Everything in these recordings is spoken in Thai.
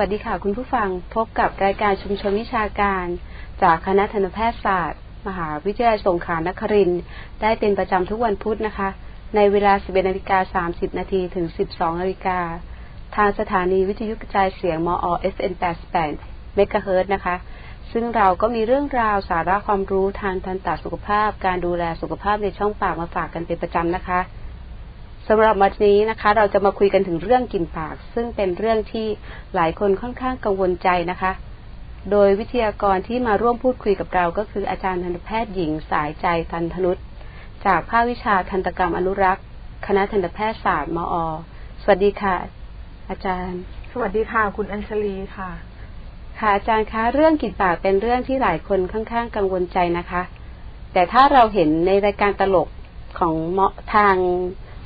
วัสดีค่ะคุณผู้ฟังพบกับรายการชุมชนวิชาการ จากคณะทันตแพทยศาสตร์ มหาวิทยาลัยสงขลานครินทร์ได้เป็นประจำทุกวันพุธนะคะ ในเวลา 11นาฬิกา30 นาทีถึง 12นาฬิกาทางสถานีวิทยุกระจายเสียงมอ FM 88เมกะเฮิรตซ์นะคะ ซึ่งเราก็มีเรื่องราวสาระความรู้ทางทันตสุขภาพ การดูแลสุขภาพในช่องปากมาฝากกันเป็นประจำนะคะ สำหรับวันนี้นะคะ เราจะมาคุยกันถึงเรื่องกลิ่นปาก ซึ่งเป็นเรื่องที่หลายคนค่อนข้างกังวลใจนะคะ โดยวิทยากรที่มาร่วมพูดคุยกับเราก็คืออาจารย์ทันตแพทย์หญิงสายใจทันธนุษจากภาควิชาทันตกรรมอนุรักษ์ คณะทันตแพทยศาสตร์มอ สวัสดีค่ะ อาจารย์ สวัสดีค่ะ คุณอัญชลีค่ะ ค่ะอาจารย์คะ เรื่องกลิ่นปากเป็นเรื่องที่หลายคนค่อนข้างกังวลใจนะคะ แต่ถ้าเราเห็นในรายการตลกของเมาะทาง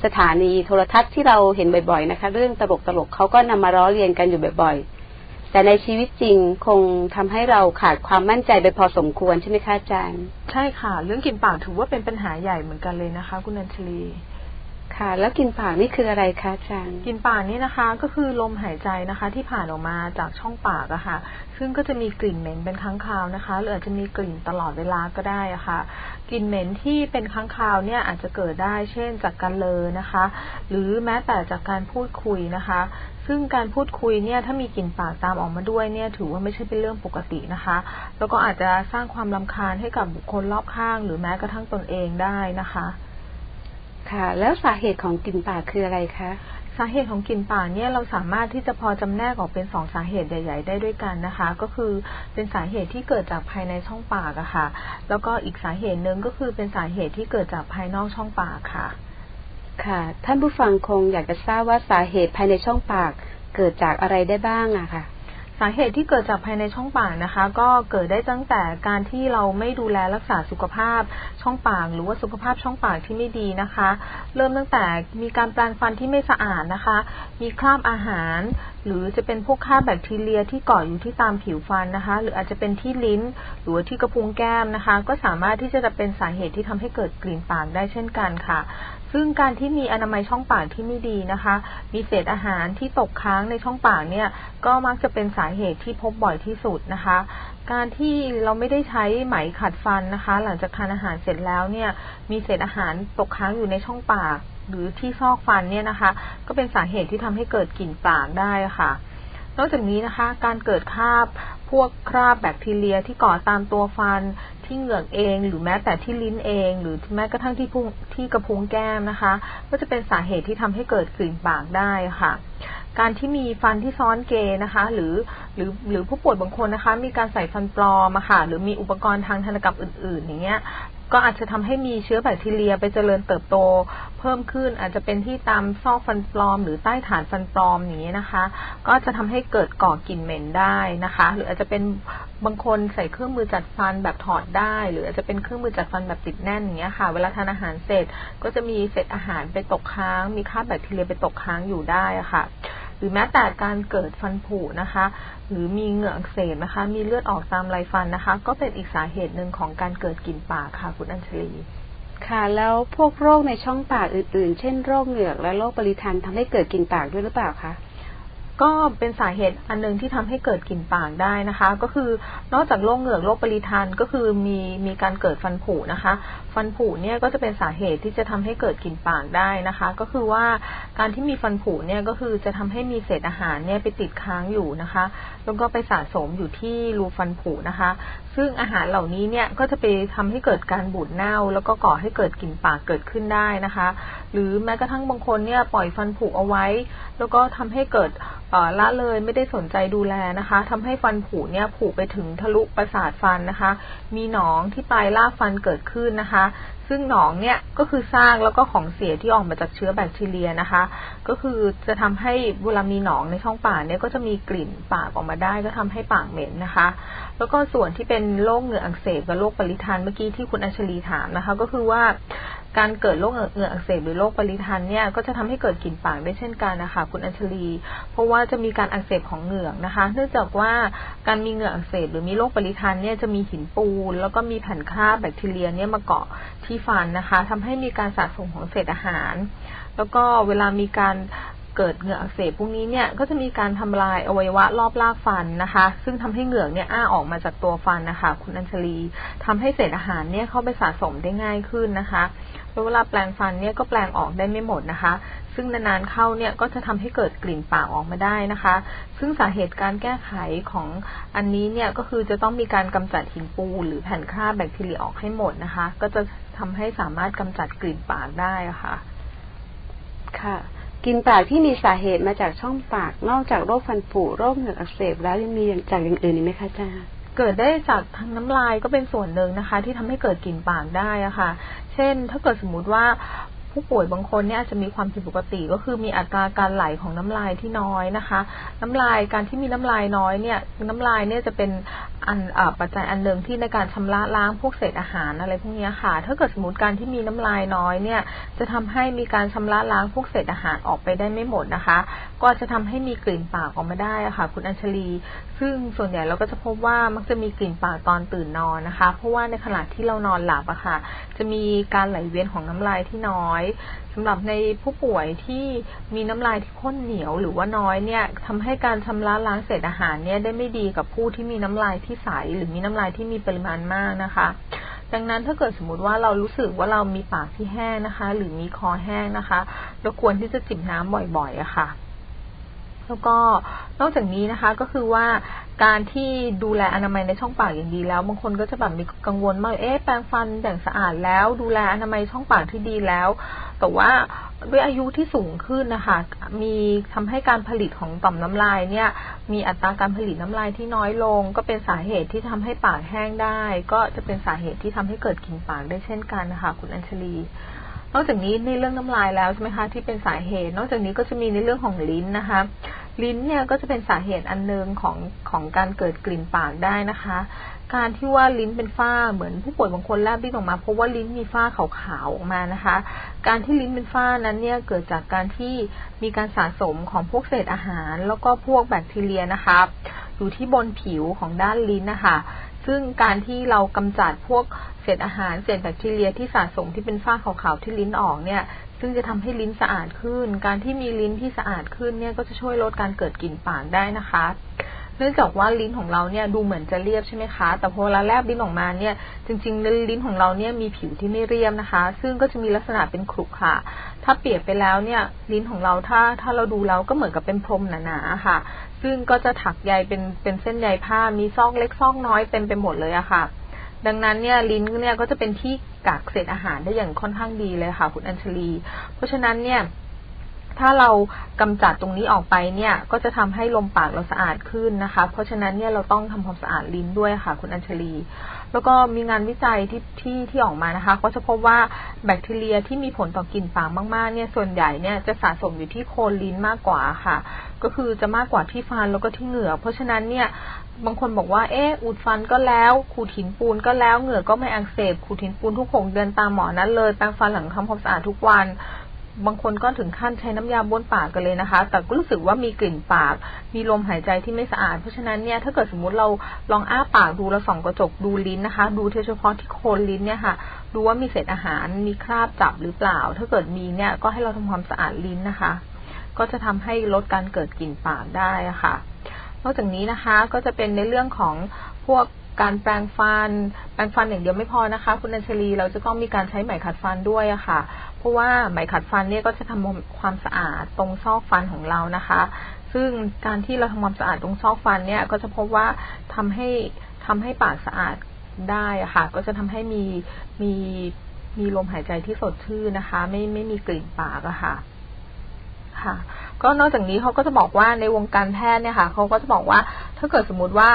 สถานีโทรทัศน์ที่เราเห็นบ่อย ๆ นะคะ เรื่องตลกตลกๆเขาก็นำมาล้อเลียนกันอยู่บ่อย ๆ แต่ในชีวิตจริงคงทำให้เราขาดความมั่นใจไปพอสมควรใช่ไหมคะอาจารย์ ใช่ค่ะ เรื่องกลิ่นปากถือว่าเป็นปัญหาใหญ่เหมือนกันเลยนะคะ คุณนันทลี ค่ะ แล้วกลิ่นปากนี่คืออะไรคะอาจารย์กินปากนี่นะคะ ก็คือลมหายใจนะคะ ที่ผ่านออกมาจากช่องปากอะค่ะ ซึ่งก็จะมีกลิ่นเหม็นเป็นครั้งคราวนะคะ หรืออาจจะมีกลิ่นตลอดเวลาก็ได้อะค่ะกลิ่นเหม็นที่เป็นครั้งคราวเนี่ยอาจจะเกิดได้เช่นจากการเลอนะคะ หรือแม้แต่จากการพูดคุยนะคะ ซึ่งการพูดคุยเนี่ยถ้ามีกลิ่นปากตามออกมาด้วยเนี่ย ถือว่าไม่ใช่เป็นเรื่องปกตินะคะ แล้วก็อาจจะสร้างความลำคาญให้กับบุคคลรอบข้าง หรือแม้กระทั่งตนเองได้นะคะ ค่ะ แล้วสาเหตุของกลิ่นปากคืออะไรคะสาเหตุของกลิ่นปากเนี่ยเราสามารถที่จะพอจำแนกออกเป็นสองสาเหตุใหญ่ ๆ ได้ด้วยกันนะคะ ก็คือเป็นสาเหตุที่เกิดจากภายในช่องปากอะค่ะ แล้วก็อีกสาเหตุหนึ่งก็คือเป็นสาเหตุที่เกิดจากภายนอกช่องปากค่ะ ค่ะ ท่านผู้ฟังคงอยากจะทราบว่าสาเหตุภายในช่องปากเกิดจากอะไรได้บ้างอะค่ะ สาเหตุที่เกิดจากภายในช่องปากนะคะ ก็เกิดได้ตั้งแต่การที่เราไม่ดูแลรักษาสุขภาพช่องปาก หรือว่าสุขภาพช่องปากที่ไม่ดีนะคะ เริ่มตั้งแต่มีการแปรงฟันที่ไม่สะอาดนะคะ มีคราบอาหารหรือจะเป็นพวกคราแบคทีเรียที่เกาะอยู่ที่ตามผิวฟันนะคะ หรืออาจจะเป็นที่ลิ้น หรือที่กระพุ้งแก้มนะคะ ก็สามารถที่จะเป็นสาเหตุที่ทำให้เกิดกลิ่นปากได้เช่นกันค่ะ ซึ่งการที่มีอนามัยช่องปากที่ไม่ดีนะคะ มีเศษอาหารที่ตกค้างในช่องปากเนี่ย ก็มักจะเป็นสาเหตุที่พบบ่อยที่สุดนะคะการที่เราไม่ได้ใช้ไหมขัดฟันนะคะ หลังจากทานอาหารเสร็จแล้วเนี่ย มีเศษอาหารตกค้างอยู่ในช่องปาก หรือที่ซอกฟันเนี่ยนะคะ ก็เป็นสาเหตุที่ทำให้เกิดกลิ่นปากได้ค่ะ นอกจากนี้นะคะ การเกิดคราบพวกคราบแบคทีเรียที่เกาะตามตัวฟันที่เหงือกเอง หรือแม้แต่ที่ลิ้นเอง หรือแม้กระทั่งที่พุงที่กระพุ้งแก้มนะคะ ก็จะเป็นสาเหตุที่ทำให้เกิดกลิ่นปากได้ค่ะ การที่มีฟันที่ซ้อนเกยนะคะ หรือหรือหรือผู้ป่วยบางคนนะคะ มีการใส่ฟันปลอมอะค่ะ หรือมีอุปกรณ์ทางทันกรรมอื่น ๆ อย่างเงี้ย ก็อาจจะทำให้มีเชื้อแบคทีเรียไปเจริญเติบโตเพิ่มขึ้น อาจจะเป็นที่ตามซอกฟันปลอม หรือใต้ฐานฟันปลอมอย่างนี้นะคะ ก็จะทำให้เกิดก่อกลิ่นเหม็นได้นะคะ หรืออาจจะเป็นบางคนใส่เครื่องมือจัดฟันแบบถอดได้ หรืออาจจะเป็นเครื่องมือจัดฟันแบบติดแน่นอย่างเงี้ยค่ะ เวลาทานอาหารเสร็จก็จะมีเศษอาหารไปตกค้าง มีคราบแบคทีเรียไปตกค้างอยู่ได้ะค่ะ หรือแม้แต่การเกิดฟันผุนะคะ หรือมีเหงื่ออักเสบนะคะ มีเลือดออกตามไรฟันนะคะ ก็เป็นอีกสาเหตุหนึ่งของการเกิดกลิ่นปากค่ะคุณอัญชลีค่ะ แล้วพวกโรคในช่องปากอื่น ๆ เช่นโรคเหงือกและโรคปริทันทำให้เกิดกลิ่นปากด้วยหรือเปล่าคะ ก็เป็นสาเหตุอันหนึงที่ทำให้เกิดกลิ่นปากได้นะคะ ก็คือนอกจากโรคเหงือกโรคปริทันก็คือมีมีการเกิดฟันผุนะคะ ฟันผุเนี่ยก็จะเป็นสาเหตุที่จะทำให้เกิดกลิ่นปากได้นะคะ ก็คือว่าการที่มีฟันผุเนี่ยก็คือจะทำให้มีเศษอาหารเนี่ยไปติดค้างอยู่นะคะ แล้วก็ไปสะสมอยู่ที่รูฟันผุนะคะ ซึ่งอาหารเหล่านี้เนี่ยก็จะไปทำให้เกิดการบูดเน่า แล้วก็ก่อให้เกิดกลิ่นปากเกิดขึ้นได้นะคะ หรือแม้กระทั่งบางคนเนี่ยปล่อยฟันผุเอาไว้ แล้วก็ทำให้เกิดละเลยไม่ได้สนใจดูแลนะคะทำให้ฟันผุเนี่ยผุไปถึงทะลุประสาทฟันนะคะ มีหนองที่ปลายรากฟันเกิดขึ้นนะคะ ซึ่งหนองเนี่ยก็คือซากแล้วก็ของเสียที่ออกมาจากเชื้อแบคทีเรียนะคะ ก็คือจะทำให้เวลามีหนองในช่องปากเนี่ยก็จะมีกลิ่นปากออกมาได้ ก็ทำให้ปากเหม็นนะคะ แล้วก็ส่วนที่เป็นโรคเหงื่ออักเสบกับโรคปริทันเมื่อกี้ที่คุณอัญชลีถามนะคะ ก็คือว่า การเกิดโรคเหงื่ออักเสบหรือโรคปริทันเนี่ยก็จะทำให้เกิดกลิ่นปากได้เช่นกันนะคะคุณอัญชลี เพราะว่าจะมีการอักเสบของเหงือกนะคะ เนื่องจากว่าการมีเหงื่ออักเสบหรือมีโรคปริทันเนี่ยจะมีหินปูน แล้วก็มีแผ่นคราบแบคทีเรียเนี่ยมาเกาะที่ฟันนะคะทำให้มีการสะสมของเศษอาหาร แล้วก็เวลามีการ เกิดเหงื่ออักเสบพวกนี้เนี่ยก็จะมีการทำลายอวัยวะรอบรากฟันนะคะ ซึ่งทำให้เหงือกเนี่ยอ้าออกมาจากตัวฟันนะคะ คุณอัญชลีทำให้เศษอาหารเนี่ยเข้าไปสะสมได้ง่ายขึ้นนะคะแล้วเวลาแปลงฟันเนี่ยก็แปลงออกได้ไม่หมดนะคะ ซึ่งนานๆเข้าเนี่ยก็จะทำให้เกิดกลิ่นปากออกมาได้นะคะ ซึ่งสาเหตุการแก้ไขของอันนี้เนี่ยก็คือจะต้องมีการกำจัดหินปูหรือแผ่นคราบแบคทีเรียออกให้หมดนะคะ ก็จะทำให้สามารถกำจัดกลิ่นปากได้ะค่ะ ค่ะ กินปากที่มีสาเหตุมาจากช่องปาก นอกจากโรคฟันผุโรคเหงือกอักเสบแล้วยังมีจากอย่างอื่นอีกไหมคะอาจารย์เกิดได้จากทางน้ำลายก็เป็นส่วนหนึ่งนะคะ ที่ทำให้เกิดกลิ่นปากได้อะค่ะ เช่น ถ้าเกิดสมมติว่า ผู้ป่วยบางคนเนี่ยอาจจะมีความผิดปกติก็คือมีอัตราการไหลของน้ำลายที่น้อยนะคะ น้ำลายการที่มีน้ำลายน้อยเนี่ยน้ำลายเนี่ยจะเป็นอันอปัจจัยอันหนึ่งที่ในการชำระล้างพวกเศษอาหารอะไรพวกนี้ค่ะ ถ้าเกิดสมมติการที่มีน้ำลายน้อยเนี่ยจะทำให้มีการชำระล้างพวกเศษอาหารออกไปได้ไม่หมดนะคะ ก็จะทำให้มีกลิ่นปากออกมาได้ะค่ะ คุณอัญชลี ซึ่งส่วนใหญ่เราก็จะพบว่ามักจะมีกลิ่นปากตอนตื่นนอนนะคะ เพราะว่าในขณะที่เรานอนหลับอะค่ะ จะมีการไหลเวียนของน้ำลายที่น้อยสำหรับในผู้ป่วยที่มีน้ำลายที่ข้นเหนียวหรือว่าน้อยเนี่ยทำให้การชำระล้างเศษอาหารเนี่ยได้ไม่ดีกับผู้ที่มีน้ำลายที่ใส หรือมีน้ำลายที่มีปริมาณมากนะคะดังนั้นถ้าเกิดสมมติว่าเรารู้สึกว่าเรามีปากที่แห้งนะคะ หรือมีคอแห้งนะคะเราควรที่จะจิบน้ำบ่อยๆอะค่ะ แล้วก็นอกจากนี้นะคะก็คือว่าการที่ดูแลอนามัยในช่องปากอย่างดีแล้วบางคนก็จะแบบมีกังวลมากเอ๊ะแปรงฟันอย่างสะอาดแล้ว ดูแลอนามัยช่องปากที่ดีแล้ว แต่ว่าด้วยอายุที่สูงขึ้นนะคะมีทำให้การผลิตของต่อมน้ำลายเนี่ย มีอัตราการผลิตน้ำลายที่น้อยลง ก็เป็นสาเหตุที่ทำให้ปากแห้งได้ ก็จะเป็นสาเหตุที่ทำให้เกิดกลิ่นปากได้เช่นกันนะคะคุณอัญชลี นอกจากนี้ในเรื่องน้ำลายแล้วใช่ไหมคะที่เป็นสาเหตุ นอกจากนี้ก็จะมีในเรื่องของลิ้นนะคะ ลิ้นเนี่ยก็จะเป็นสาเหตุอันหนึ่งของของการเกิดกลิ่นปากได้นะคะ การที่ว่าลิ้นเป็นฝ้าเหมือนผู้ป่วยบางคนแลบลิ้นออกมาเพราะว่าลิ้นมีฝ้าขาวๆออกมานะคะ การที่ลิ้นเป็นฝ้านั้นเนี่ยเกิดจากการที่มีการสะสมของพวกเศษอาหาร แล้วก็พวกแบคทีเรียนะคะ อยู่ที่บนผิวของด้านลิ้นนะคะ ซึ่งการที่เรากำจัดพวกเศษอาหารเศษแบคทีเรียที่สะสมที่เป็นฝ้าขาวๆที่ลิ้นออกเนี่ยซึ่งจะทำให้ลิ้นสะอาดขึ้น การที่มีลิ้นที่สะอาดขึ้นเนี่ยก็จะช่วยลดการเกิดกลิ่นปากได้นะคะ เนื่องจากว่าลิ้นของเราเนี่ยดูเหมือนจะเรียบใช่ไหมคะ แต่พอเวลาแลบลิ้นออกมาเนี่ยจริงๆลิ้นของเราเนี่ยมีผิวที่ไม่เรียบนะคะ ซึ่งก็จะมีลักษณะเป็นขรุขระถ้าเปรียบไปแล้วเนี่ยลิ้นของเราถ้าถ้าเราดูแล้วก็เหมือนกับเป็นพรมหนาๆค่ะ ซึ่งก็จะถักใยเป็นเป็นเส้นใยผ้ามีซอกเล็กซอกน้อยเต็มไปหมดเลยอะค่ะ ดังนั้นเนี่ยลิ้นเนี่ยก็จะเป็นที่กักเศษอาหารได้อย่างค่อนข้างดีเลยค่ะ คุณอัญชลี เพราะฉะนั้นเนี่ย ถ้าเรากำจัดตรงนี้ออกไปเนี่ย ก็จะทำให้ลมปากเราสะอาดขึ้นนะคะ เพราะฉะนั้นเนี่ยเราต้องทำความสะอาดลิ้นด้วยค่ะ คุณอัญชลี แล้วก็มีงานวิจัยที่ที่ที่ออกมานะคะ ก็จะพบว่าแบคทีเรียที่มีผลต่อกลิ่นปากมากๆเนี่ยส่วนใหญ่เนี่ยจะสะสมอยู่ที่โคนลิ้นมากกว่าค่ะ ก็คือจะมากกว่าที่ฟันแล้วก็ที่เหงือกเพราะฉะนั้นเนี่ยบางคนบอกว่า เอออุดฟันก็แล้ว ขูดหินปูนก็แล้ว เหงือกก็ไม่อักเสบ ขูดหินปูนทุกหกเดือนตามหมอนั้นเลย แปรงฟันหลังทำความสะอาดทุกวัน บางคนก็ถึงขั้นใช้น้ำยาบ้วนปากกันเลยนะคะ แต่ก็รู้สึกว่ามีกลิ่นปาก มีลมหายใจที่ไม่สะอาด เพราะฉะนั้นเนี่ยถ้าเกิดสมมุติเราลองอ้าปากดูแล้วส่องกระจกดูลิ้นนะคะ ดูเฉพาะที่โคนลิ้นเนี่ยค่ะ ดูว่ามีเศษอาหารมีคราบจับหรือเปล่า ถ้าเกิดมีเนี่ยก็ให้เราทำความสะอาดลิ้นนะคะ ก็จะทำให้ลดการเกิดกลิ่นปากได้ะค่ะ นอกจากนี้นะคะก็จะเป็นในเรื่องของพวกการแปรงฟัน แปรงฟันอย่างเดียวไม่พอนะคะ คุณอัญชลี เราจะต้องมีการใช้ไหมขัดฟันด้วยอะค่ะ เพราะว่าไหมขัดฟันเนี่ยก็จะทำความสะอาดตรงซอกฟันของเรานะคะ ซึ่งการที่เราทำความสะอาดตรงซอกฟันเนี่ยก็จะพบว่าทำให้ทำให้ปากสะอาดได้ะค่ะ ก็จะทำให้มีมีมีลมหายใจที่สดชื่นนะคะ ไม่ไม่มีกลิ่นปากอะค่ะค่ะก็นอกจากนี้เขาก็จะบอกว่าในวงการแพทย์เนี่ยค่ะเขาก็จะบอกว่าถ้าเกิดสมมติว่า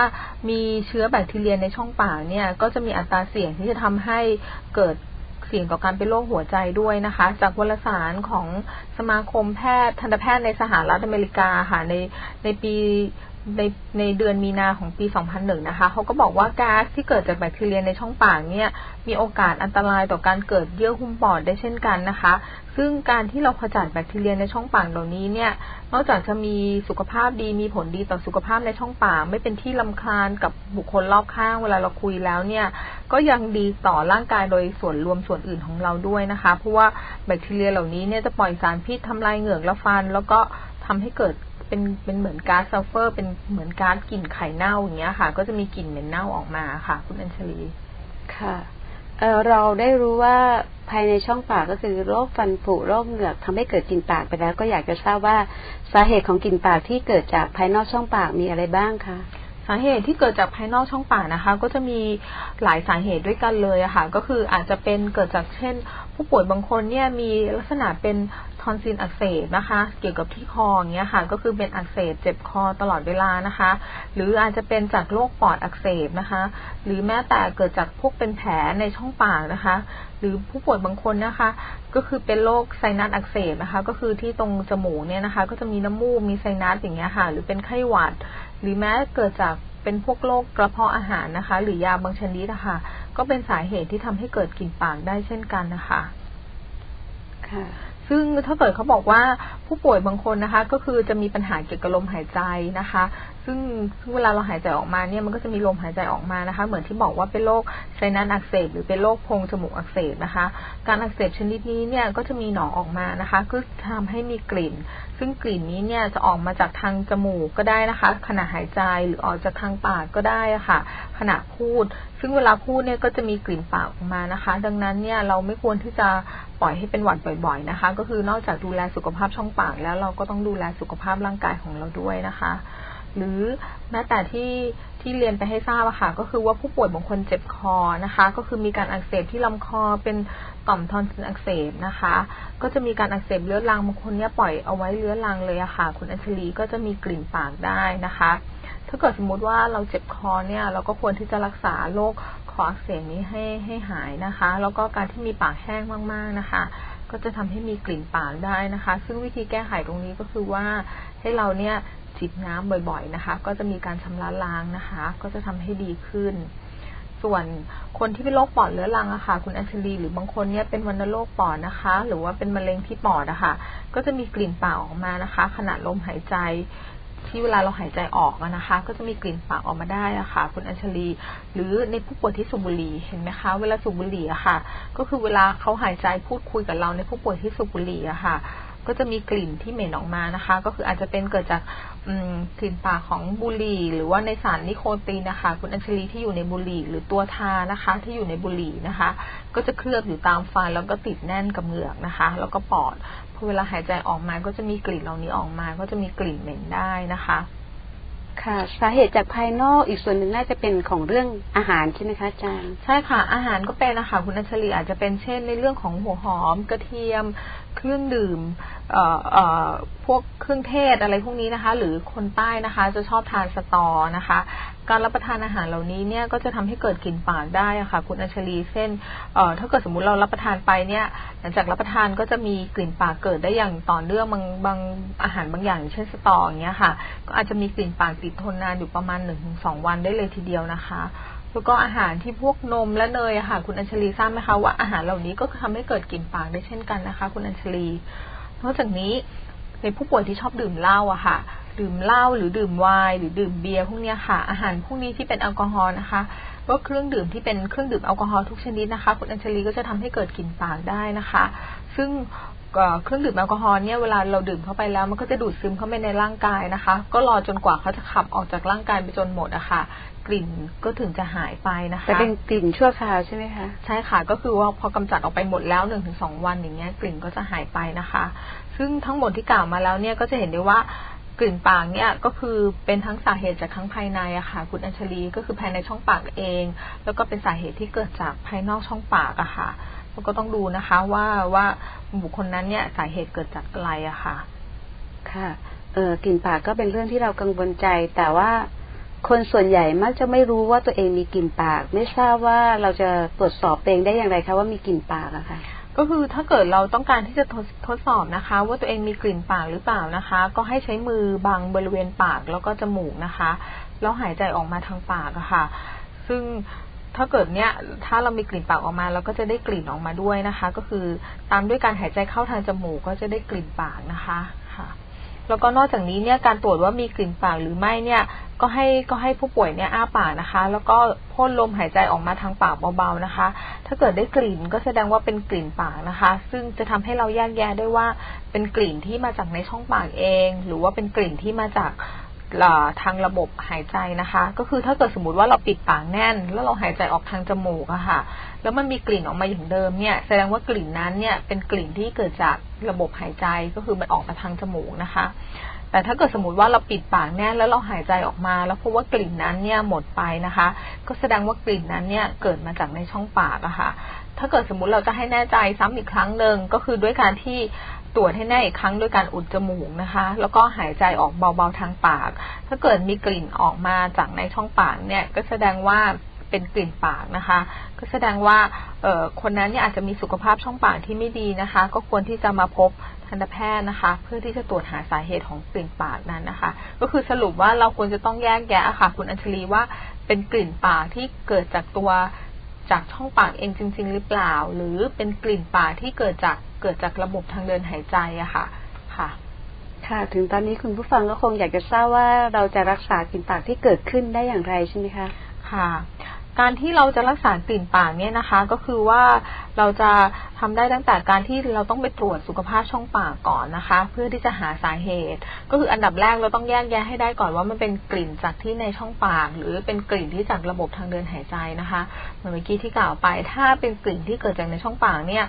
มีเชื้อแบคทีเรียในช่องปากเนี่ย ก็จะมีอัตราเสี่ยงที่จะทำให้เกิด เสี่ยงต่อการเป็นโรคหัวใจด้วยนะคะ จากวารสารของสมาคมแพทย์ทันตแพทย์ในสหรัฐอเมริกาค่ะในในปี ในในเดือนมีนาของปี 2001 นะคะ เขาก็บอกว่าก๊าซที่เกิดจากแบคทีเรียในช่องปากเนี่ย มีโอกาสอันตรายต่อการเกิดเยื่อหุ้มปอดได้เช่นกันนะคะ ซึ่งการที่เราขจัดแบคทีเรียในช่องปากเหล่านี้เนี่ย นอกจากจะมีสุขภาพดีมีผลดีต่อสุขภาพในช่องปาก ไม่เป็นที่ลำคาญกับบุคคลรอบข้างเวลาเราคุยแล้วเนี่ย ก็ยังดีต่อร่างกายโดยส่วนรวมส่วนอื่นของเราด้วยนะคะ เพราะว่าแบคทีเรียเหล่านี้เนี่ยจะปล่อยสารพิษทำลายเหงือกและฟัน แล้วก็ทำให้เกิด เป็นเป็นเหมือนก๊าซซัลเฟอร์ เป็นเหมือนก๊าซกลิ่นไข่เน่าอย่างเงี้ยค่ะ ก็จะมีกลิ่นเหม็นเน่าออกมาค่ะ คุณอัญชลีค่ะเอ่อเราได้รู้ว่าภายในช่องปากก็คือโรคฟันผุโรคเหงือกทำให้เกิดกลิ่นปากไปแล้ว ก็อยากจะทราบว่าสาเหตุของกลิ่นปากที่เกิดจากภายนอกช่องปากมีอะไรบ้างคะ สาเหตุที่เกิดจากภายนอกช่องปากนะคะ ก็จะมีหลายสาเหตุด้วยกันเลยะค่ะ ก็คืออาจจะเป็นเกิดจากเช่น ผู้ป่วยบางคนเนี่ยมีลักษณะเป็นทอนซิลอักเสบนะคะ เกี่ยวกับที่คออย่างเงี้ยค่ะ ก็คือเป็นอักเสบเจ็บคอตลอดเวลานะคะ หรืออาจจะเป็นจากโรคปอดอักเสบนะคะ หรือแม้แต่เกิดจากพวกเป็นแผลในช่องปากนะคะ หรือผู้ป่วยบางคนนะคะ ก็คือเป็นโรคไซนัสอักเสบนะคะ ก็คือที่ตรงจมูกเนี่ยนะคะ ก็จะมีน้ำมูกมีไซนัสอย่างเงี้ยค่ะ หรือเป็นไข้หวัด หรือแม้เกิดจากเป็นพวกโรคกระเพาะอาหารนะคะ หรือยาบางชนิดนะคะก็เป็นสาเหตุที่ทำให้เกิดกลิ่นปากได้เช่นกันนะคะค่ะซึ่งถ้าเกิดเขาบอกว่าผู้ป่วยบางคนนะคะ ก็คือจะมีปัญหาเกี่ยวกับลมหายใจนะคะ ซึ่งซึ่งเวลาเราหายใจออกมาเนี่ยมันก็จะมีลมหายใจออกมานะคะ เหมือนที่บอกว่าเป็นโรคไซนัสอักเสบหรือเป็นโรคโพรงจมูกอักเสบนะคะ การอักเสบชนิดนี้เนี่ยก็จะมีหนองออกมานะคะ ก็ทำให้มีกลิ่น ซึ่งกลิ่นนี้เนี่ยจะออกมาจากทางจมูกก็ได้นะคะ ขณะหายใจหรือออกจากทางปากก็ได้ะค่ะ ขณะพูด ซึ่งเวลาพูดเนี่ยก็จะมีกลิ่นปากออกมานะคะ ดังนั้นเนี่ยเราไม่ควรที่จะปล่อยให้เป็นหวัดบ่อย ๆนะคะ ก็คือนอกจากดูแลสุขภาพช่องปากแล้วเราก็ต้องดูแลสุขภาพร่างกายของเราด้วยนะคะ หรือแม้แต่ที่ที่เรียนไปให้ทราบอะค่ะ ก็คือว่าผู้ป่วยบางคนเจ็บคอนะคะ ก็คือมีการอักเสบที่ลำคอเป็นต่อมทอนซิลอักเสบนะคะ ก็จะมีการอักเสบเรื้อรังบางคนเนี่ยปล่อยเอาไว้เรื้อรังเลยอะค่ะ คุณอัญชลีก็จะมีกลิ่นปากได้นะคะ ถ้าเกิดสมมุติว่าเราเจ็บคอเนี่ย เราก็ควรที่จะรักษาโรคคออักเสบนี้ให้ให้หายนะคะ แล้วก็การที่มีปากแห้งมาก ๆนะคะ ก็จะทำให้มีกลิ่นปากได้นะคะ ซึ่งวิธีแก้ไขตรงนี้ก็คือว่าให้เราเนี่ยจิบน้ำบ่อยๆนะคะ ก็จะมีการชำระล้างนะคะ ก็จะทำให้ดีขึ้น ส่วนคนที่เป็นโรคปอดเรื้อรังอะค่ะ คุณอัญชลีหรือบางคนเนี่ยเป็นวัณโรคปอดนะคะ หรือว่าเป็นมะเร็งที่ปอดนะคะก็จะมีกลิ่นปากออกมานะคะ ขณะลมหายใจ ที่เวลาเราหายใจออกนะคะ ก็จะมีกลิ่นปากออกมาได้อะค่ะคุณอัญชลี หรือในผู้ป่วยที่สูบบุหรี่เห็นไหมคะ เวลาสูบบุหรี่อะค่ะ ก็คือเวลาเขาหายใจพูดคุยกับเราในผู้ป่วยที่สูบบุหรี่อะค่ะก็จะมีกลิ่นที่เหม็นออกมานะคะ ก็คืออาจจะเป็นเกิดจากกลิ่นปากของบุหรี่ หรือว่าในสารนิโคตินนะคะ คุณอัญชลีที่อยู่ในบุหรี่ หรือตัวทานะคะ ที่อยู่ในบุหรี่นะคะ ก็จะเคลือบอยู่ตามฟันแล้วก็ติดแน่นกับเหงือกนะคะ แล้วก็ปอด เวลาหายใจออกมาก็จะมีกลิ่นเหล่านี้ออกมา ก็จะมีกลิ่นเหม็นได้นะคะ ค่ะ สาเหตุจากภายนอกอีกส่วนหนึ่งน่าจะเป็นของเรื่องอาหารใช่ไหมคะอาจารย์ ใช่ค่ะ อาหารก็เป็นนะคะคุณอัญชลีอาจจะเป็นเช่น ในเรื่องของหัวหอมกระเทียม เครื่องดื่มเอ่อเอ่อพวกเครื่องเทศอะไรพวกนี้นะคะ หรือคนใต้นะคะ จะชอบทานสตอนะคะ การรับประทานอาหารเหล่านี้เนี่ยก็จะทำให้เกิดกลิ่นปากได้อะค่ะ คุณอัญชลีเช่นเอ่อถ้าเกิดสมมุติเรารับประทานไปเนี่ยหลังจากรับประทานก็จะมีกลิ่นปากเกิดได้อย่างต่อเนื่องบางบางอาหารบางอย่าง เช่นสตออย่างเงี้ยค่ะ ก็อาจจะมีกลิ่นปากติดทนนานอยู่ประมาณหนึ่งถึงสองวันได้เลยทีเดียวนะคะ แล้วก็อาหารที่พวกนมและเนยค่ะ คุณอัญชลีทราบไหมคะว่าอาหารเหล่านี้ก็ทำให้เกิดกลิ่นปากได้เช่นกันนะคะ คุณอัญชลีนอกจากนี้ในผู้ป่วยที่ชอบดื่มเหล้าอะค่ะ ดื่มเหล้าหรือดื่มไวน์หรือดื่มเบียร์พวกนี้ค่ะ อาหารพวกนี้ที่เป็นแอลกอฮอล์นะคะก็เครื่องดื่มที่เป็นเครื่องดื่มแอลกอฮอล์ทุกชนิดนะคะ คุณอัญชลีก็จะทำให้เกิดกลิ่นปากได้นะคะ ซึ่ง เครื่องดื่มแอลกอฮอล์เนี่ยเวลาเราดื่มเข้าไปแล้ว มันก็จะดูดซึมเข้าไปในร่างกายนะคะ ก็รอจนกว่าเขาจะขับออกจากร่างกายไปจนหมดอะค่ะ กลิ่นก็ถึงจะหายไปนะคะแต่เป็นกลิ่นชั่วคราวใช่ไหมคะใช่ค่ะก็คือว่าพอกำจัดออกไปหมดแล้วหนึ่งถึงสองวันอย่างเงี้ยกลิ่นก็จะหายไปนะคะ ซึ่งทั้งหมดที่กล่าวมาแล้วเนี่ยก็จะเห็นได้ว่ากลิ่นปากเนี่ยก็คือเป็นทั้งสาเหตุจากทั้งภายในอะค่ะ คุณอัญชลีก็คือภายในช่องปากเอง แล้วก็เป็นสาเหตุที่เกิดจากภายนอกช่องปากอะค่ะแล้ว ก็ต้องดูนะคะว่าว่าบุคคลนั้นเนี่ยสาเหตุเกิดจากอะไรอะค่ะ ค่ะ เออกลิ่นปากก็เป็นเรื่องที่เรากังวลใจ แต่ว่าคนส่วนใหญ่มักจะไม่รู้ว่าตัวเองมีกลิ่นปาก ไม่ทราบว่าเราจะตรวจสอบตัวเองได้อย่างไรคะว่ามีกลิ่นปากอะค่ะก็คือถ้าเกิดเราต้องการที่จะทดทดสอบนะคะ ว่าตัวเองมีกลิ่นปากหรือเปล่านะคะ ก็ให้ใช้มือบังบริเวณปากแล้วก็จมูกนะคะ แล้วหายใจออกมาทางปากอะค่ะ ซึ่ง ถ้าเกิดเนี้ยถ้าเรามีกลิ่นปากออกมา เราก็จะได้กลิ่นออกมาด้วยนะคะ ก็คือตามด้วยการหายใจเข้าทางจมูกก็จะได้กลิ่นปากนะคะค่ะ แล้วก็นอกจากนี้เนี่ยการตรวจว่ามีกลิ่นปากหรือไม่เนี่ย ก็ให้ก็ให้ผู้ป่วยเนี่ยอ้าปากนะคะ แล้วก็พ่นลมหายใจออกมาทางปากเบาๆนะคะ ถ้าเกิดได้กลิ่นก็แสดงว่าเป็นกลิ่นปากนะคะ ซึ่งจะทำให้เราแยกแยะได้ว่าเป็นกลิ่นที่มาจากในช่องปากเอง หรือว่าเป็นกลิ่นที่มาจาก ทางระบบหายใจนะคะ ก็คือถ้าเกิดสมมติว่าเราปิดปากแน่น แล้วเราหายใจออกทางจมูกอะค่ะ แล้วมันมีกลิ่นออกมาอย่างเดิมเนี่ย แสดงว่ากลิ่นนั้นเนี่ยเป็นกลิ่นที่เกิดจากระบบหายใจก็คือมันออกมาทางจมูกนะคะ แต่ถ้าเกิดสมมติว่าเราปิดปากแน่นแล้วเราหายใจออกมา แล้วพบว่ากลิ่นนั้นเนี่ยหมดไปนะคะ ก็แสดงว่ากลิ่นนั้นเนี่ยเกิดมาจากในช่องปากอะค่ะถ้าเกิดสมมุติเราจะให้แน่ใจซ้ำอีกครั้งหนึ่งก็คือด้วยการที่ ตรวจให้แน่อีกครั้งด้วยการอุดจมูกนะคะ แล้วก็หายใจออกเบาๆทางปาก ถ้าเกิดมีกลิ่นออกมาจากในช่องปากเนี่ยก็แสดงว่าเป็นกลิ่นปากนะคะ ก็แสดงว่าเออคนนั้นเนี่ยอาจจะมีสุขภาพช่องปากที่ไม่ดีนะคะ ก็ควรที่จะมาพบทันตแพทย์นะคะ เพื่อที่จะตรวจหาสาเหตุของกลิ่นปากนั้นนะคะ ก็คือสรุปว่าเราควรจะต้องแยกแยะค่ะ คุณอัญชลีว่าเป็นกลิ่นปากที่เกิดจากตัว จากช่องปากเองจริง ๆ หรือเปล่า หรือเป็นกลิ่นปากที่เกิดจากเกิดจากระบบทางเดินหายใจอะค่ะ ค่ะ ค่ะ ถึงตอนนี้คุณผู้ฟังก็คงอยากจะทราบว่าเราจะรักษากลิ่นปากที่เกิดขึ้นได้อย่างไรใช่ไหมคะ ค่ะ การที่เราจะรักษากลิ่นปากเนี่ยนะคะ ก็คือว่าเราจะทำได้ตั้งแต่การที่เราต้องไปตรวจสุขภาพช่องปากก่อนนะคะ เพื่อที่จะหาสาเหตุ ก็คืออันดับแรกเราต้องแยกแยะให้ได้ก่อนว่ามันเป็นกลิ่นจากที่ในช่องปาก หรือเป็นกลิ่นที่จากระบบทางเดินหายใจนะคะเหมือนเมื่อกี้ที่กล่าวไป ถ้าเป็นกลิ่นที่เกิดจากในช่องปากเนี่ย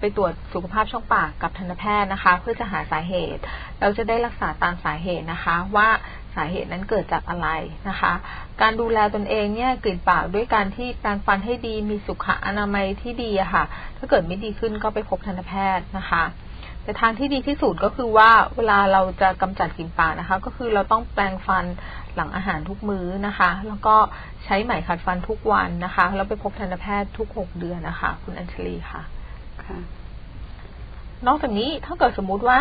ไปตรวจสุขภาพช่องปากกับทันตแพทย์นะคะ เพื่อจะหาสาเหตุ เราจะได้รักษาตามสาเหตุนะคะ ว่า สาเหตุนั้นเกิดจากอะไรนะคะ การดูแลตนเองเนี่ยกลิ่นปากด้วยการที่แปรงฟันให้ดีมีสุขอนามัยที่ดีอะค่ะ ถ้าเกิดไม่ดีขึ้นก็ไปพบทันตแพทย์นะคะ แต่ทางที่ดีที่สุดก็คือว่าเวลาเราจะกำจัดกลิ่นปากนะคะ ก็คือเราต้องแปรงฟันหลังอาหารทุกมื้อนะคะ แล้วก็ใช้ไหมขัดฟันทุกวันนะคะแล้วไปพบทันตแพทย์ทุกหกเดือนนะคะ คุณอัญชลีค่ะค่ะ นอกจากนี้ถ้าเกิดสมมุติว่า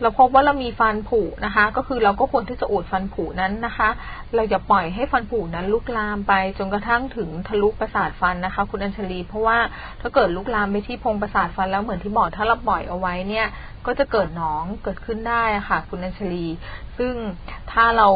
เราพบว่าเรามีฟันผุนะคะ ก็คือเราก็ควรที่จะอุดฟันผุนั้นนะคะ เราอย่าปล่อยให้ฟันผุนั้นลุกลามไปจนกระทั่งถึงทะลุประสาทฟันนะคะ คุณอัญชลี เพราะว่าถ้าเกิดลุกลามไปที่พงประสาทฟันแล้วเหมือนที่บอกถ้าเราปล่อยเอาไว้เนี่ย ก็จะเกิดหนองเกิดขึ้นได้ะค่ะ คุณอัญชลี ซึ่งถ้าเรา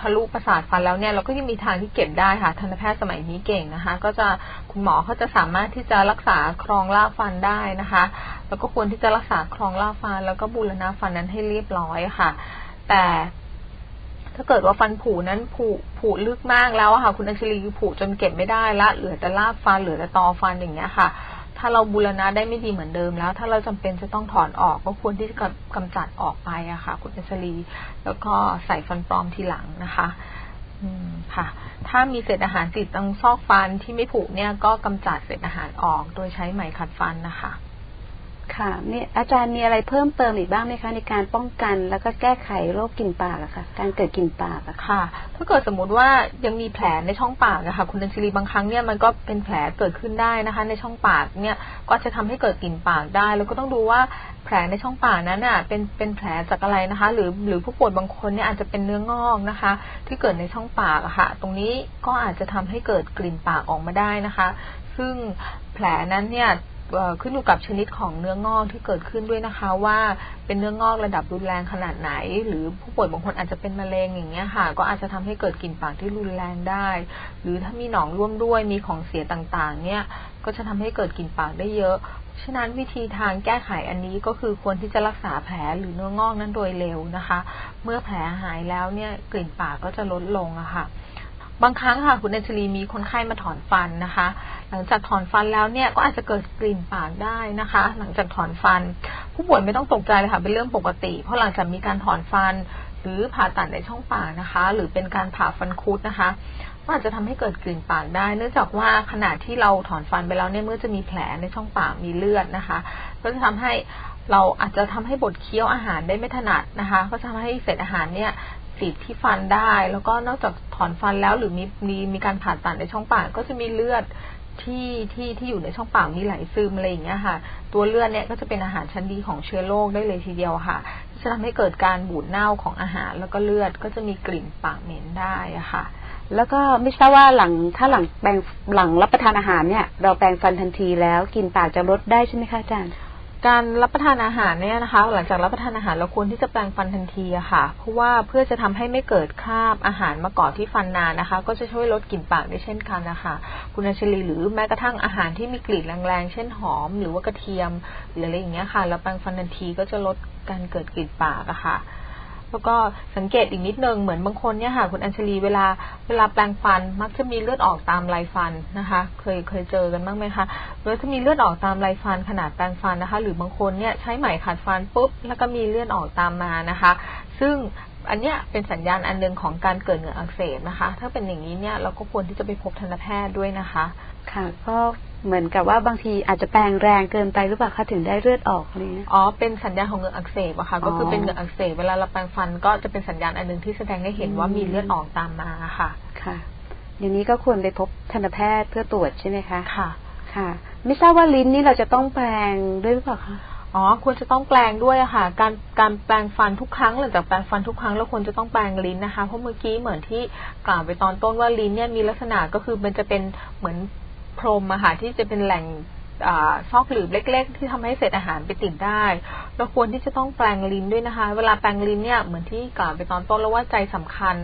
ทะลุประสาทฟันแล้วเนี่ยเราก็ยังมีทางที่เก็บได้ค่ะทันตแพทย์สมัยนี้เก่งนะคะ ก็จะคุณหมอเขาจะสามารถที่จะรักษาครองราฟันได้นะคะ แล้วก็ควรที่จะรักษาครองราฟัน แล้วก็บูรณะฟันนั้นให้เรียบร้อยค่ะ แต่ถ้าเกิดว่าฟันผุนั้นผุผุลึกมากแล้วค่ะ คุณอัญชลีผุจนเก็บไม่ได้ละเหลือแต่รากฟันเหลือแต่ตอฟันอย่างเงี้ยค่ะ ถ้าเราบูรณะได้ไม่ดีเหมือนเดิมแล้ว ถ้าเราจำเป็นจะต้องถอนออกก็ควรที่จะกำจัดออกไปอะค่ะ คุณอัญชลีแล้วก็ใส่ฟันปลอมทีหลังนะคะ อืมค่ะ ถ้ามีเศษอาหารติดตรงซอกฟันที่ไม่ผุเนี่ยก็กำจัดเศษอาหารออกโดยใช้ไหมขัดฟันนะคะ ค่ะนี่อาจารย์มีอะไรเพิ่มเติมอีกบ้างไหมคะในการป้องกัน แล้วก็แก้ไขโรคกลิ่นปากอะค่ะการเกิดกลิ่นปากอะค่ะ ถ้าเกิดสมมติว่ายังมีแผลในช่องปากนะคะคุณนันชิรีบางครั้งเนี่ยมันก็เป็นแผลเกิดขึ้นได้นะคะ ในช่องปากเนี่ยก็จะทำให้เกิดกลิ่นปากได้ แล้วก็ต้องดูว่าแผลในช่องปากนั้นน่ะเป็นเป็นแผลจากอะไรนะคะ หรือหรือผู้ป่วยบางคนเนี่ยอาจจะเป็นเนื้องอกนะคะ ที่เกิดในช่องปากอะค่ะ ตรงนี้ก็อาจจะทำให้เกิดกลิ่นปากออกมาได้นะคะ ซึ่งแผลนั้นเนี่ย ขึ้นอยู่กับชนิดของเนื้องอกที่เกิดขึ้นด้วยนะคะ ว่าเป็นเนื้องอกระดับรุนแรงขนาดไหน หรือผู้ป่วยบางคนอาจจะเป็นมะเร็งอย่างเงี้ยค่ะ ก็อาจจะทำให้เกิดกลิ่นปากที่รุนแรงได้ หรือถ้ามีหนองร่วมด้วยมีของเสียต่างๆ เนี่ยก็จะทำให้เกิดกลิ่นปากได้เยอะฉะนั้นวิธีทางแก้ไขอันนี้ก็คือควรที่จะรักษาแผลหรือเนื้องอกนั้นโดยเร็วนะคะ เมื่อแผลหายแล้วเนี่ยกลิ่นปากก็จะลดลงอะค่ะ บางครั้งค่ะคุณอัญชลีมีคนไข้มาถอนฟันนะคะ หลังจากถอนฟันแล้วเนี่ยก็อาจจะเกิดกลิ่นปากได้นะคะ หลังจากถอนฟัน ผู้ป่วยไม่ต้องตกใจเลยค่ะ เป็นเรื่องปกติ เพราะหลังจากมีการถอนฟัน หรือผ่าตัดในช่องปากนะคะ หรือเป็นการผ่าฟันคุดนะคะก็อาจจะทำให้เกิดกลิ่นปากได้ เนื่องจากว่าขณะที่เราถอนฟันไปแล้วเนี่ยเมื่อจะมีแผลในช่องปากมีเลือดนะคะ ก็จะทำให้เราอาจจะทำให้บดเคี้ยวอาหารได้ไม่ถนัดนะคะ ก็จะทำให้เศษอาหารเนี่ย ติดที่ฟันได้ แล้วก็นอกจากถอนฟันแล้วหรือมีมีมีการผ่าตัดในช่องปากก็จะมีเลือดที่ที่ที่อยู่ในช่องปากมีไหลซึมอะไรอย่างเงี้ยค่ะ ตัวเลือดเนี่ยก็จะเป็นอาหารชั้นดีของเชื้อโรคได้เลยทีเดียวค่ะจะทำให้เกิดการบูดเน่าของอาหาร แล้วก็เลือดก็จะมีกลิ่นปากเหม็นได้ค่ะ แล้วก็ไม่ทราบว่าหลังถ้าหลังแปรงหลังรับประทานอาหารเนี่ย เราแปรงฟันทันทีแล้วกลิ่นปากจะลดได้ใช่ไหมคะอาจารย์ การรับประทานอาหารเนี่ยนะคะ หลังจากรับประทานอาหารเราควรที่จะแปรงฟันทันทีค่ะ เพราะว่าเพื่อจะทำให้ไม่เกิดคราบอาหารมาเกาะที่ฟันนานนะคะ ก็จะช่วยลดกลิ่นปากได้เช่นกันนะคะคุณอัชลีหรือแม้กระทั่งอาหารที่มีกลิ่นแรงๆเช่นหอม หรือว่ากระเทียมหรืออะไรอย่างเงี้ยค่ะเราแปรงฟันทันทีก็จะลดการเกิดกลิ่นปากอะค่ะ แล้วก็สังเกตอีกนิดนึงเหมือนบางคนเนี่ยค่ะคุณอัญชลีเวลาเวลาแปรงฟันมักจะมีเลือดออกตามลายฟันนะคะ เคยเคยเจอกันบ้างไหมคะเวลาจะมีเลือดออกตามลายฟันขนาดแปรงฟันนะคะ หรือบางคนเนี่ยใช้ไหมขัดฟันปุ๊บแล้วก็มีเลือดออกตามมานะคะ ซึ่ง อันเนี้ยเป็นสัญญาณอันหนึงของการเกิดเหงื่ออักเสบนะคะ ถ้าเป็นอย่างนี้เนี่ยเราก็ควรที่จะไปพบทันตแพทย์ด้วยนะคะ ค่ะ ก็เหมือนกับว่าบางทีอาจจะแปลงแรงเกินไปหรือเปล่าคะถึงได้เลือดออกอะไรเงี้ยอ๋อเป็นสัญญาณของเหงื่ออักเสบอะค่ะอ๋อก็คือเป็นเหงื่ออักเสบเวลาเราแปรงฟันก็จะเป็นสัญญาณอันหนึ่งที่แสดงให้เห็นว่ามีเลือดออกตามมาค่ะค่ะอย่างนี้ก็ควรไปพบทันตแพทย์เพื่อตรวจใช่ไหมคะค่ะ ค่ะ ไม่ทราบว่าลิ้นนี่เราจะต้องแปลงด้วยหรือเปล่าคะ อ๋อควรจะต้องแปลงด้วยค่ะ การการแปลงฟันทุกครั้งหลังจากแปลงฟันทุกครั้งเราควรจะต้องแปลงลิ้นนะคะ เพราะเมื่อกี้เหมือนที่กล่าวไปตอนต้นว่าลิ้นเนี่ยมีลักษณะก็คือมันจะเป็นเหมือนพรมอะค่ะที่จะเป็นแหล่งอซอกหลืบเล็ก ๆ ที่ทำให้เศษอาหารไปติดได้ เราควรที่จะต้องแปลงลิ้นด้วยนะคะ เวลาแปลงลิ้นเนี่ยเหมือนที่กล่าวไปตอนต้นแล้วว่าใจสำคัญ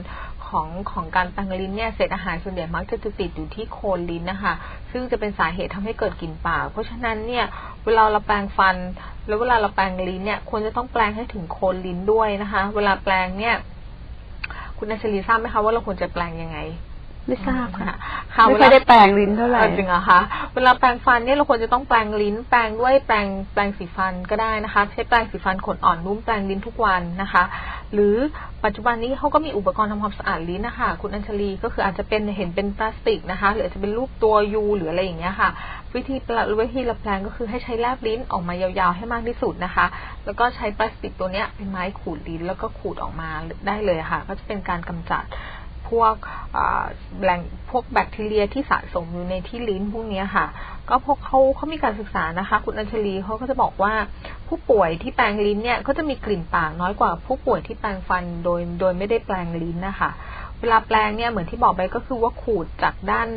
ของของการตังลิ้นเนี่ยเศษอาหารส่วนใหญ่มักจะติดอยู่ที่โคนลิ้นนะคะ ซึ่งจะเป็นสาเหตุทำให้เกิดกลิ่นปาก เพราะฉะนั้นเนี่ยเวลาเราแปลงฟัน แล้วเวลาเราแปลงลิ้นเนี่ยควรจะต้องแปลงให้ถึงโคนลิ้นด้วยนะคะ เวลาแปลงเนี่ย คุณนัชลีทราบไหมคะว่าเราควรจะแปลงยังไง ไม่ทราบค่ะค่ะไม่เวเคลายได้แปลงลิ้นเท่าไหร่จริงเหรอคะเวลาแปรงฟันเนี่ยเราควรจะต้องแปรงลิ้น แปรงด้วยแปรงแปรงสีฟันก็ได้นะคะ ใช้แปรงสีฟันขนอ่อนนุ่มแปรงลิ้นทุกวันนะคะ หรือปัจจุบันนี้เขาก็มีอุปกรณ์ทำความสะอาดลิ้นนะคะคุณอัญชลีก็คืออาจจะเป็นเห็นเป็นพลาสติกนะคะ หรืออาจจะเป็นรูปตัวยูหรืออะไรอย่างเงี้ยค่ะ วิธีปรับวิธีละแปลงก็คือให้ใช้แลบลิ้นออกมายาวๆให้มากที่สุดนะคะ แล้วก็ใช้พลาสติกตัวเนี้ยเป็นไม้ขูดลิ้นแล้วก็ขูดออกมาได้เลยค่ะ ก็จะเป็นการกำจัด พวกแหล่งพวกแบคทีเรียที่สะสมอยู่ในที่ลิ้นพวกนี้ค่ะ ก็พวกเขาเขามีการศึกษานะคะ คุณอัญชลีเขาก็จะบอกว่า ผู้ป่วยที่แปลงลิ้นเนี่ยก็จะมีกลิ่นปากน้อยกว่าผู้ป่วยที่แปลงฟันโดยโดยไม่ได้แปลงลิ้นนะคะเวลาแปลงเนี่ยเหมือนที่บอกไปก็คือว่าขูดจากด้าน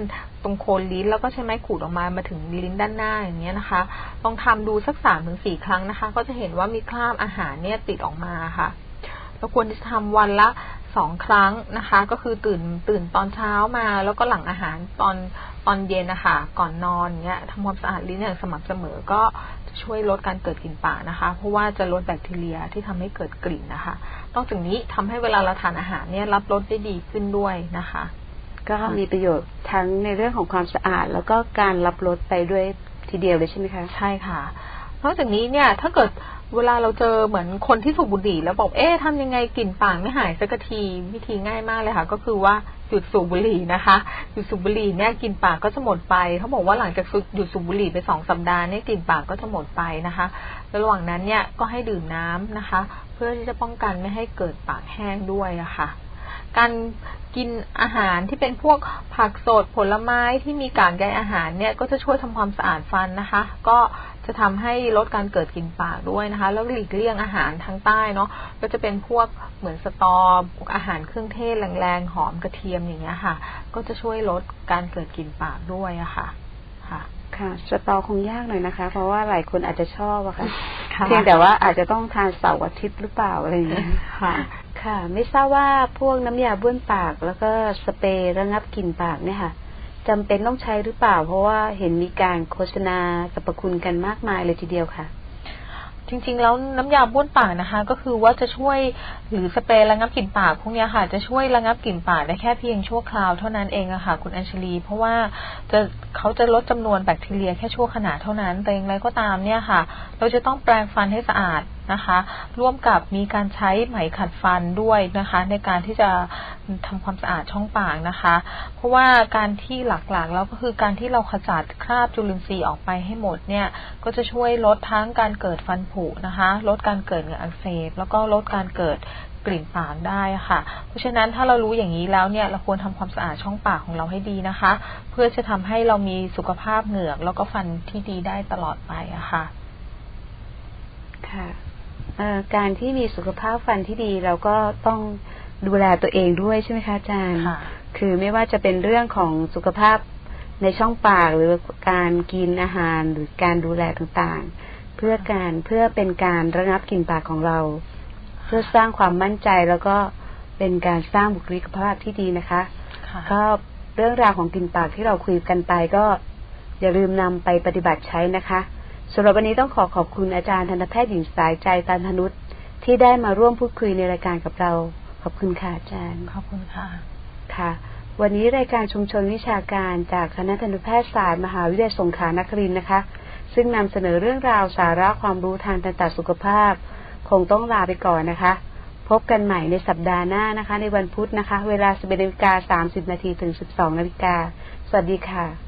ตรงโคนลิ้น แล้วก็ใช้ไม้ขูดออกมามาถึงลิ้นด้านหน้าอย่างเงี้ยนะคะ ลองทำดูสักสามถึงสี่ครั้งนะคะ ก็จะเห็นว่ามีคราบอาหารเนี่ยติดออกมาค่ะเราควรจะทำวันละ สองครั้งนะคะ ก็คือตื่นตื่นตอนเช้ามา แล้วก็หลังอาหารตอนตอนเย็นนะคะก่อนนอนเงี้ยทำความสะอาดลิ้นอย่างสม่ำเสมอก็จะช่วยลดการเกิดกลิ่นปากนะคะ เพราะว่าจะลดแบคทีเรียที่ทำให้เกิดกลิ่นนะคะนอกจากนี้ทำให้เวลาเราทานอาหารเนี่ยรับรสได้ดีขึ้นด้วยนะคะ ก็มีประโยชน์ทั้งในเรื่องของความสะอาด แล้วก็การรับรสไปด้วยทีเดียวเลยใช่ไหมคะใช่ค่ะนอกจากนี้เนี่ยถ้าเกิด เวลาเราเจอเหมือนคนที่สูบบุหรี่แล้วบอกเอ๊ะทำยังไงกลิ่นปากไม่หายสักทีวิธีง่ายมากเลยค่ะ ก็คือว่าหยุดสูบบุหรี่นะคะหยุดสูบบุหรี่เนี่ยกลิ่นปากก็จะหมดไปเขาบอกว่าหลังจากหยุดสูบบุหรี่ไปสองสัปดาห์เนี่ยกลิ่นปากก็จะหมดไปนะคะแล้วระหว่างนั้นเนี่ยก็ให้ดื่มน้ำนะคะ เพื่อที่จะป้องกันไม่ให้เกิดปากแห้งด้วยอะค่ะการ กินอาหารที่เป็นพวกผักสดผลไม้ที่มีกากใยอาหารเนี่ยก็จะช่วยทำความสะอาดฟันนะคะ ก็จะทำให้ลดการเกิดกลิ่นปากด้วยนะคะ แล้วหลีกเลี่ยงอาหารทางใต้เนาะก็จะเป็นพวกเหมือนสตออาหารเครื่องเทศแรงๆหอมกระเทียมอย่างเงี้ยค่ะ ก็จะช่วยลดการเกิดกลิ่นปากด้วยอะค่ะค่ะค่ะสตอคงยากหน่อยนะคะ เพราะว่าหลายคนอาจจะชอบอะค่ะค่ะเพียงแต่ว่าอาจจะต้องทานเสาร์อาทิตย์หรือเปล่าอะไรอย่างเงี้ยค่ะ ค่ะ ไม่ทราบว่าพวกน้ำยาบ้วนปากแล้วก็สเปรย์ระงับกลิ่นปากเนี่ยค่ะจำเป็นต้องใช้หรือเปล่า เพราะว่าเห็นมีการโฆษณาสรรพคุณกันมากมายเลยทีเดียวค่ะ จริง ๆ แล้วน้ำยาบ้วนปากนะคะ ก็คือว่าจะช่วยหรือสเปรย์ระงับกลิ่นปากพวกเนี้ยค่ะ จะช่วยระงับกลิ่นปากได้แค่เพียงชั่วคราวเท่านั้นเองอะค่ะ คุณอัญชลี เพราะว่าจะเขาจะลดจำนวนแบคทีเรียแค่ชั่วขณะเท่านั้นแต่อย่างไรก็ตามเนี่ยค่ะ เราจะต้องแปรงฟันให้สะอาด นะคะ ร่วมกับมีการใช้ไหมขัดฟันด้วยนะคะ ในการที่จะทำความสะอาดช่องปากนะคะ เพราะว่าการที่หลักๆแล้วก็คือการที่เราขจัดคราบจุลินทรีย์ออกไปให้หมดเนี่ยก็จะช่วยลดทั้งการเกิดฟันผุนะคะ ลดการเกิดเหงื่ออักเสบแล้วก็ลดการเกิดกลิ่นปากได้ค่ะ เพราะฉะนั้นถ้าเรารู้อย่างนี้แล้วเนี่ยเราควรทำความสะอาดช่องปากของเราให้ดีนะคะ เพื่อจะทำให้เรามีสุขภาพเหงือก แล้วก็ฟันที่ดีได้ตลอดไปอะค่ะ ค่ะ การที่มีสุขภาพฟันที่ดีเราก็ต้องดูแลตัวเองด้วยใช่ไหมคะอาจารย์ค่ะคือไม่ว่าจะเป็นเรื่องของสุขภาพในช่องปากหรือการกินอาหารหรือการดูแลต่างๆ เพื่อการเพื่อเป็นการระงับกลิ่นปากของเรา เพื่อสร้างความมั่นใจแล้วก็เป็นการสร้างบุคลิกภาพที่ดีนะคะค่ะก็เรื่องราวของกลิ่นปากที่เราคุยกันไปก็อย่าลืมนำไปปฏิบัติใช้นะคะ สำหรับวันนี้ต้องขอขอบคุณอาจารย์ทันตแพทย์หญิงสายใจตันธนุษที่ได้มาร่วมพูดคุยในรายการกับเรา ขอบคุณค่ะอาจารย์ ขอบคุณค่ะ ค่ะ วันนี้รายการชุมชนวิชาการจากคณะทันตแพทยศาสตร์มหาวิทยาลัยสงขลานครินทร์นะคะ ซึ่งนำเสนอเรื่องราวสาระความรู้ทางทันตสุขภาพ คงต้องลาไปก่อนนะคะ พบกันใหม่ในสัปดาห์หน้านะคะ ในวันพุธนะคะ เวลา11นาฬิกา30นาทีถึง 12นาฬิกาสวัสดีค่ะ